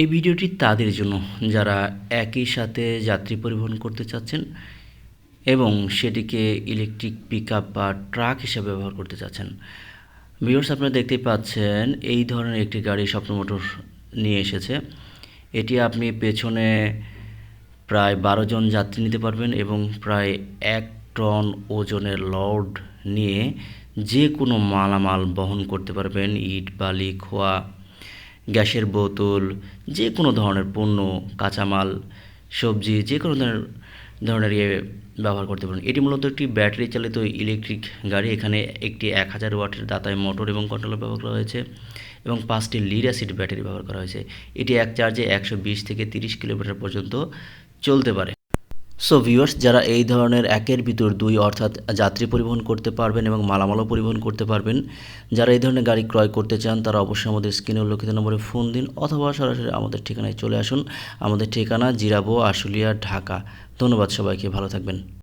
এই ভিডিওটি তাদের জন্য, যারা একই সাথে যাত্রী পরিবহন করতে চাচ্ছেন এবং সেটিকে ইলেকট্রিক পিকআপ বা ট্রাক হিসেবে ব্যবহার করতে চাচ্ছেন। ভিউয়ার্স আপনারা দেখতেই পাচ্ছেন, এই ধরনের একটি গাড়ি স্বপ্ন মোটর নিয়ে এসেছে। এটি আপনি পেছনে প্রায় বারো জন যাত্রী নিতে পারবেন এবং প্রায় এক টন ওজনের লড নিয়ে যে কোনো মালামাল বহন করতে পারবেন, ইট, বালি, খোয়া গ্যাসের বোতল যে কোনো ধরনের পণ্য, কাঁচামাল, সবজি যে কোনো ধরনের ধরনের ইয়ে ব্যবহার করতে পারেন। এটি মূলত একটি ব্যাটারি চালিত ইলেকট্রিক গাড়ি। এখানে একটি এক হাজার ওয়াটের দাতায় মোটর এবং কন্ট্রোলার ব্যবহার করা হয়েছে এবং পাঁচটি লিড অ্যাসিড ব্যাটারি ব্যবহার করা হয়েছে। এটি এক চার্জে একশো বিশ থেকে তিরিশ কিলোমিটার পর্যন্ত চলতে পারে। সো ভিউয়ার্স যারা এই ধরনের একের ভিতর দুই অর্থাৎ যাত্রী পরিবহন করতে পারবেন এবং মালামালও পরিবহন করতে পারবেন, যারা এই ধরনের গাড়ি ক্রয় করতে চান, তারা অবশ্যই আমাদের স্ক্রিনে উল্লেখিত নম্বরে ফোন দিন অথবা সরাসরি আমাদের ঠিকানায় চলে আসুন। আমাদের ঠিকানা জিরাবো, আশুলিয়া, ঢাকা। ধন্যবাদ সবাইকে, ভালো থাকবেন।